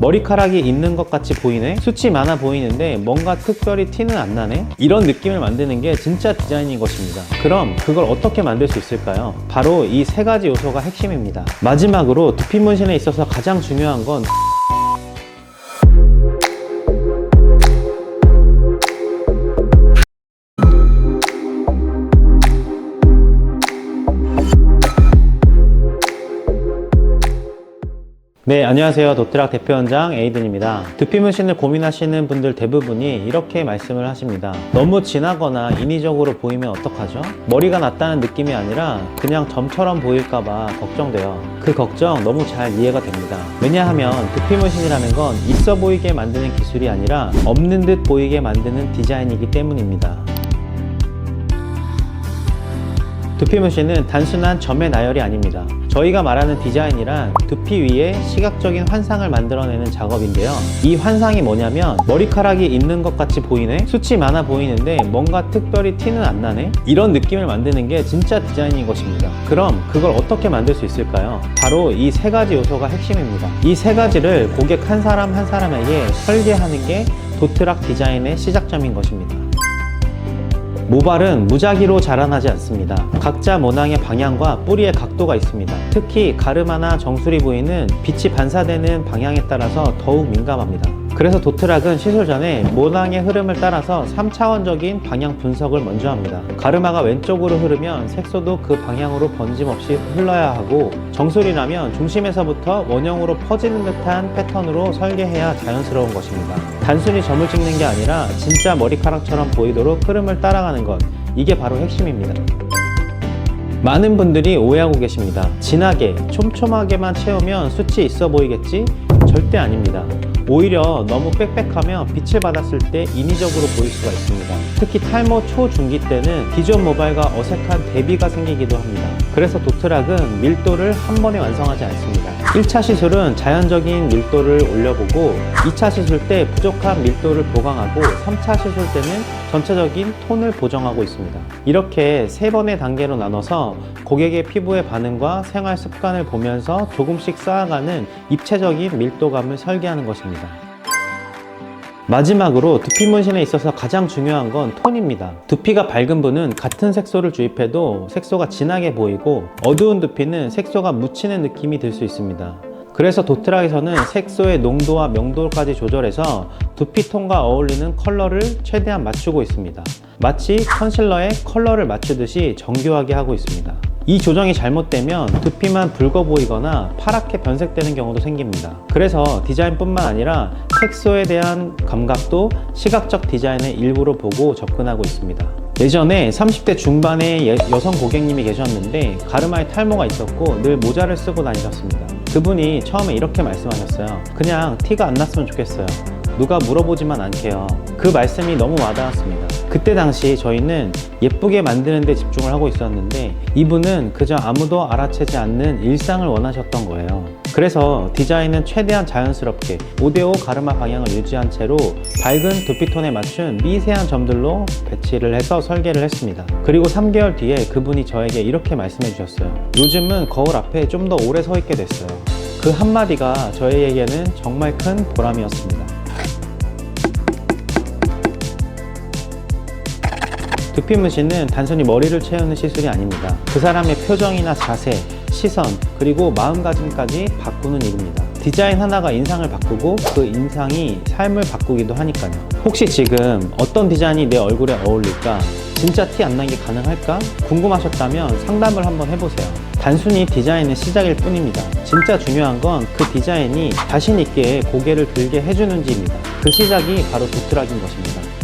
머리카락이 있는 것 같이 보이네? 숱이 많아 보이는데 뭔가 특별히 티는 안 나네? 이런 느낌을 만드는 게 진짜 디자인인 것입니다. 그럼 그걸 어떻게 만들 수 있을까요? 바로 이 세 가지 요소가 핵심입니다. 마지막으로 두피 문신에 있어서 가장 중요한 건 네, 안녕하세요. 도트락 대표원장 에이든입니다. 두피 문신을 고민하시는 분들 대부분이 이렇게 말씀을 하십니다. 너무 진하거나 인위적으로 보이면 어떡하죠? 머리가 났다는 느낌이 아니라 그냥 점처럼 보일까봐 걱정돼요. 그 걱정 너무 잘 이해가 됩니다. 왜냐하면 두피 문신이라는 건 있어 보이게 만드는 기술이 아니라 없는 듯 보이게 만드는 디자인이기 때문입니다. 두피 문신은 단순한 점의 나열이 아닙니다. 저희가 말하는 디자인이란 두피 위에 시각적인 환상을 만들어내는 작업인데요. 이 환상이 뭐냐면 머리카락이 있는 것 같이 보이네? 숱이 많아 보이는데 뭔가 특별히 티는 안 나네? 이런 느낌을 만드는 게 진짜 디자인인 것입니다. 그럼 그걸 어떻게 만들 수 있을까요? 바로 이 세 가지 요소가 핵심입니다. 이 세 가지를 고객 한 사람 한 사람에게 설계하는 게 도트락 디자인의 시작점인 것입니다. 모발은 무작위로 자라나지 않습니다. 각자 모낭의 방향과 뿌리의 각도가 있습니다. 특히 가르마나 정수리 부위는 빛이 반사되는 방향에 따라서 더욱 민감합니다. 그래서 도트락은 시술 전에 모낭의 흐름을 따라서 3차원적인 방향 분석을 먼저 합니다. 가르마가 왼쪽으로 흐르면 색소도 그 방향으로 번짐없이 흘러야 하고 정수리라면 중심에서부터 원형으로 퍼지는 듯한 패턴으로 설계해야 자연스러운 것입니다. 단순히 점을 찍는 게 아니라 진짜 머리카락처럼 보이도록 흐름을 따라가는 것 이게 바로 핵심입니다. 많은 분들이 오해하고 계십니다. 진하게, 촘촘하게만 채우면 숱이 있어 보이겠지? 절대 아닙니다. 오히려 너무 빽빽하면 빛을 받았을 때 인위적으로 보일 수가 있습니다. 특히 탈모 초중기 때는 기존 모발과 어색한 대비가 생기기도 합니다. 그래서 도트락은 밀도를 한 번에 완성하지 않습니다. 1차 시술은 자연적인 밀도를 올려보고 2차 시술 때 부족한 밀도를 보강하고 3차 시술 때는 전체적인 톤을 보정하고 있습니다. 이렇게 세 번의 단계로 나눠서 고객의 피부의 반응과 생활 습관을 보면서 조금씩 쌓아가는 입체적인 밀도감을 설계하는 것입니다. 마지막으로 두피 문신에 있어서 가장 중요한 건 톤입니다. 두피가 밝은 분은 같은 색소를 주입해도 색소가 진하게 보이고 어두운 두피는 색소가 묻히는 느낌이 들 수 있습니다. 그래서 도트락에서는 색소의 농도와 명도까지 조절해서 두피톤과 어울리는 컬러를 최대한 맞추고 있습니다. 마치 컨실러의 컬러를 맞추듯이 정교하게 하고 있습니다. 이 조정이 잘못되면 두피만 붉어 보이거나 파랗게 변색되는 경우도 생깁니다. 그래서 디자인뿐만 아니라 색소에 대한 감각도 시각적 디자인의 일부로 보고 접근하고 있습니다. 예전에 30대 중반의 예- 여성 고객님이 계셨는데 가르마에 탈모가 있었고 늘 모자를 쓰고 다니셨습니다. 그분이 처음에 이렇게 말씀하셨어요. 그냥 티가 안 났으면 좋겠어요. 누가 물어보지만 않게요. 그 말씀이 너무 와닿았습니다. 그때 당시 저희는 예쁘게 만드는 데 집중을 하고 있었는데 이분은 그저 아무도 알아채지 않는 일상을 원하셨던 거예요. 그래서 디자인은 최대한 자연스럽게 5대5 가르마 방향을 유지한 채로 밝은 두피톤에 맞춘 미세한 점들로 배치를 해서 설계를 했습니다. 그리고 3개월 뒤에 그분이 저에게 이렇게 말씀해 주셨어요. 요즘은 거울 앞에 좀 더 오래 서 있게 됐어요. 그 한마디가 저희에게는 정말 큰 보람이었습니다. 두피 문신은 단순히 머리를 채우는 시술이 아닙니다. 그 사람의 표정이나 자세, 시선, 그리고 마음가짐까지 바꾸는 일입니다. 디자인 하나가 인상을 바꾸고 그 인상이 삶을 바꾸기도 하니까요. 혹시 지금 어떤 디자인이 내 얼굴에 어울릴까? 진짜 티 안 나게 가능할까? 궁금하셨다면 상담을 한번 해보세요. 단순히 디자인의 시작일 뿐입니다. 진짜 중요한 건 그 디자인이 자신있게 고개를 들게 해주는지입니다. 그 시작이 바로 도트락인 것입니다.